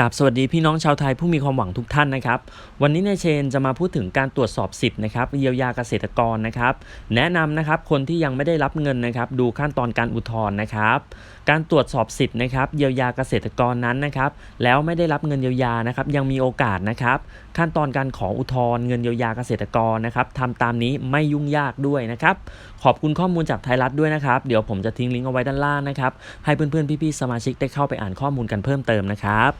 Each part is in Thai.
กับสวัสดีพี่น้องชาวไทยผู้มีความหวังทุกท่านนะครับ วันนี้นายเชนจะมาพูดถึงการตรวจสอบสิทธิ์นะครับเยียวยาเกษตรกรนะครับ แนะนำนะครับคนที่ยังไม่ได้รับเงินนะครับดูขั้นตอนการอุทธรณ์นะครับ การตรวจสอบสิทธิ์นะครับเยียวยาเกษตรกรนั้นนะครับแล้วไม่ได้รับเงินเยียวยานะครับยังมีโอกาสนะครับขั้นตอนการขออุทธรณ์เงินเยียวยาเกษตรกรนะครับทำตามนี้ไม่ยุ่งยากด้วยนะครับขอบคุณข้อมูลจากไทยรัฐด้วยนะครับเดี๋ยวผมจะทิ้งลิงก์เอาไว้ด้านล่างนะครับให้เพื่อนๆพี่ๆสมาชิกได้เข้าไปอ่านข้อมูลกันเพิ่มเติมนะครับ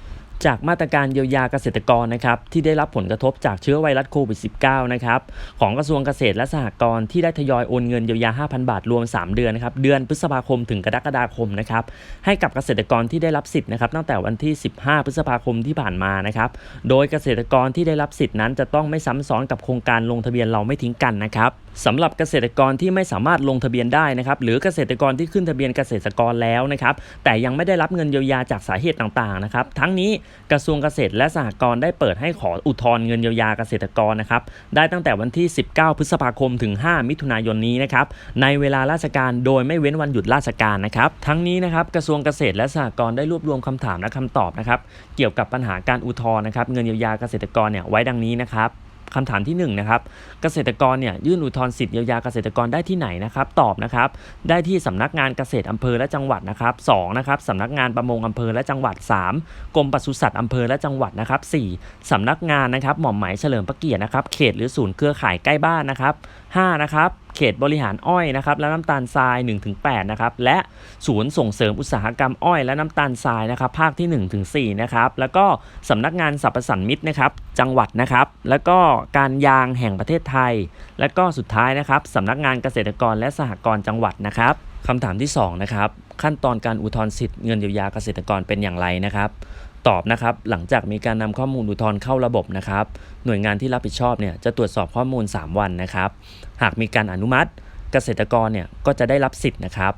จากมาตรการเยียวยาเกษตรกรนะครับที่ได้รับผลกระทบจากเชื้อไวรัสโควิด -19 นะครับของกระทรวงเกษตรและสหกรณ์ที่ได้ทยอยโอนเงินเยียวยา 5,000 บาทรวม 3 เดือนนะครับเดือนพฤษภาคมถึงกรกฎาคมนะครับให้กับเกษตรกรที่ได้รับสิทธิ์นะครับตั้งแต่วันที่ 15 พฤษภาคมที่ผ่านมานะครับโดยเกษตรกรที่ได้รับสิทธิ์นั้นจะต้องไม่ซ้ำซ้อนกับโครงการลงทะเบียนเราไม่ทิ้งกันนะครับ สำหรับเกษตรกรที่ไม่สามารถลงทะเบียนได้นะครับหรือเกษตรกรที่ขึ้นทะเบียนเกษตรกรแล้วนะครับแต่ยังไม่ได้รับเงินเยียวยาจากสาเหตุต่างๆนะครับทั้งนี้กระทรวงเกษตรและสหกรณ์ได้เปิดให้ขออุทธรณ์เงินเยียวยาเกษตรกรนะครับได้ตั้งแต่วันที่ 19 พฤษภาคมถึง 5 มิถุนายนนี้นะครับในเวลาราชการโดยไม่เว้นวันหยุดราชการนะครับทั้งนี้นะครับกระทรวงเกษตรและสหกรณ์ได้รวบรวมคำถามและคำตอบนะครับเกี่ยวกับปัญหาการอุทธรณ์นะครับเงินเยียวยาเกษตรกรเนี่ยไว้ดังนี้นะครับ คำถามที่1นงนะครับเกษตรกรเนี่ยยื่นอุทธรณ์สิทธิเยียวยาเกษตรกรได้ที่ไหนนะครับตอบนะครับได้ที่สำนักงานเกษตรอำเภอและจังหวัดนะครับสองนะครับสำนักงานประมงอำเภอและจังหวัด 3กรมปศุสัตว์อำเภอและจังหวัดนะครับ4สำนักงานนะครับหม่อมหมายเฉลิมพระเกียรตินะครับเขตหรือศูนย์เครือข่ายใกล้บ้านนะครับ5นะครับเขตบริหารอ้อยนะครับและน้ำตาลทราย 1-8นะครับและศูนย์ส่งเสริมอุตสาหกรรมอ้อยและน้ำตาลทรายนะครับภาคที่ 1-4นะครับแล้วก็สำนักงานสรรพสันมิตรนะครับจังหวัดนะครับแล้วก็การยางแห่งประเทศไทย และก็สุดท้ายนะครับสำนักงานเกษตรกรและสหกรณ์จังหวัดนะครับคำถามที่2นะครับขั้นตอนการอุทธรณ์สิทธิ์เงินเยียวยาเกษตรกรเป็นอย่างไรนะครับ ตอบนะครับ หลังจากมีการนำข้อมูลอุทธรณ์เข้าระบบนะครับ หน่วยงานที่รับผิดชอบเนี่ยจะตรวจสอบข้อมูล 3 วันนะครับ หากมีการอนุมัติ เกษตรกรเนี่ยก็จะได้รับสิทธิ์นะครับ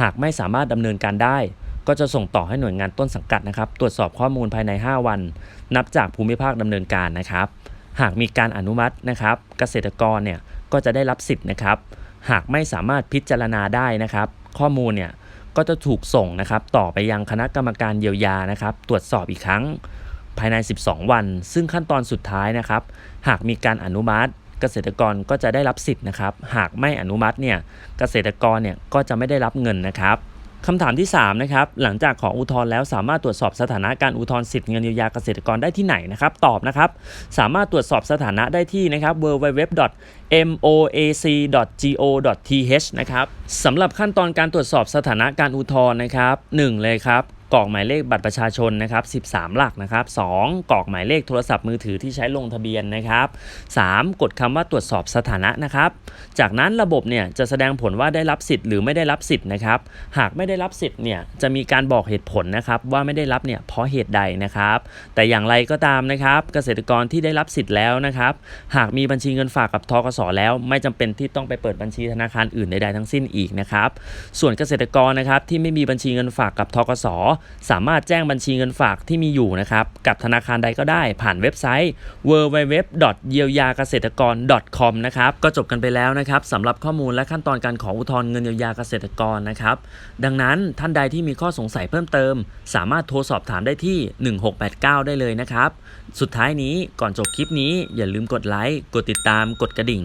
หากไม่สามารถดำเนินการได้ ก็จะส่งต่อให้หน่วยงานต้นสังกัดนะครับ ตรวจสอบข้อมูลภายใน 5 วัน นับจากภูมิภาคดำเนินการนะครับ หากมีการอนุมัตินะครับ เกษตรกรเนี่ยก็จะได้รับสิทธิ์นะครับ หากไม่สามารถพิจารณาได้นะครับ ข้อมูลเนี่ย ก็จะถูกส่งนะครับต่อไปยังคณะกรรมการเยียวยานะครับ ตรวจสอบอีกครั้งภายใน 12 วัน ซึ่งขั้นตอนสุดท้ายนะครับ หากมีการอนุมัติ เกษตรกรก็จะได้รับสิทธิ์นะครับ หากไม่อนุมัติเนี่ยเกษตรกรเนี่ยก็จะไม่ได้รับเงินนะครับ คำถามที่ 3 นะครับ หลังจากขออุทธรณ์แล้วสามารถตรวจสอบสถานะการอุทธรณ์สิทธิ์เงินเยียวยาเกษตรกรได้ที่ไหนนะครับ ตอบนะครับ สามารถตรวจสอบสถานะได้ที่นะครับ www.moac.go.th นะครับสำหรับขั้นตอนการตรวจสอบสถานะการอุทธรณ์นะครับ 1 เลยครับ กรอกหมายเลขบัตรประชาชนนะครับ13 หลักนะครับ2กรอกหมายเลขโทรศัพท์มือถือที่ใช้ลงทะเบียนนะครับ3กดคำว่าตรวจสอบสถานะนะครับ จากนั้นระบบเนี่ยจะแสดงผลว่าได้รับสิทธิ์หรือไม่ได้รับสิทธิ์นะครับ หากไม่ได้รับสิทธิ์เนี่ยจะมีการบอกเหตุผลนะครับว่าไม่ได้รับเนี่ยเพราะเหตุใดนะครับ แต่อย่างไรก็ตามนะครับ เกษตรกรที่ได้รับสิทธิ์แล้วนะครับ หากมีบัญชีเงินฝากกับทกสแล้ว ไม่จำเป็นที่ต้องไปเปิดบัญชีธนาคารอื่นใดๆทั้งสิ้นอีกนะครับ ส่วนเกษตรกรนะครับที่ไม่มีบัญชีเงินฝากกับทกสสามารถแจ้งบัญชีเงินฝากที่มีอยู่นะครับกับธนาคารใดก็ได้ผ่านเว็บไซต์ www. เยียวยาเกษตรกร .com นะครับก็จบกันไปแล้วนะครับสำหรับข้อมูลและขั้นตอนการขออุทธรณ์เงินเยียวยาเกษตรกรนะครับดังนั้นท่านใดที่มีข้อสงสัยเพิ่มเติม สามารถโทรสอบถามได้ที่ 1689 ได้เลยนะครับ สุดท้ายนี้ก่อนจบคลิปนี้อย่าลืมกดไลค์กดติดตามกดกระดิ่ง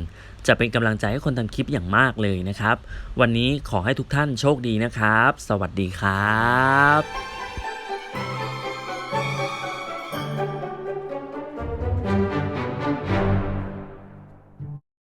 จะเป็นกำลังใจให้คนทำคลิปอย่างมากเลยนะครับ วันนี้ขอให้ทุกท่านโชคดีนะครับ สวัสดีครับ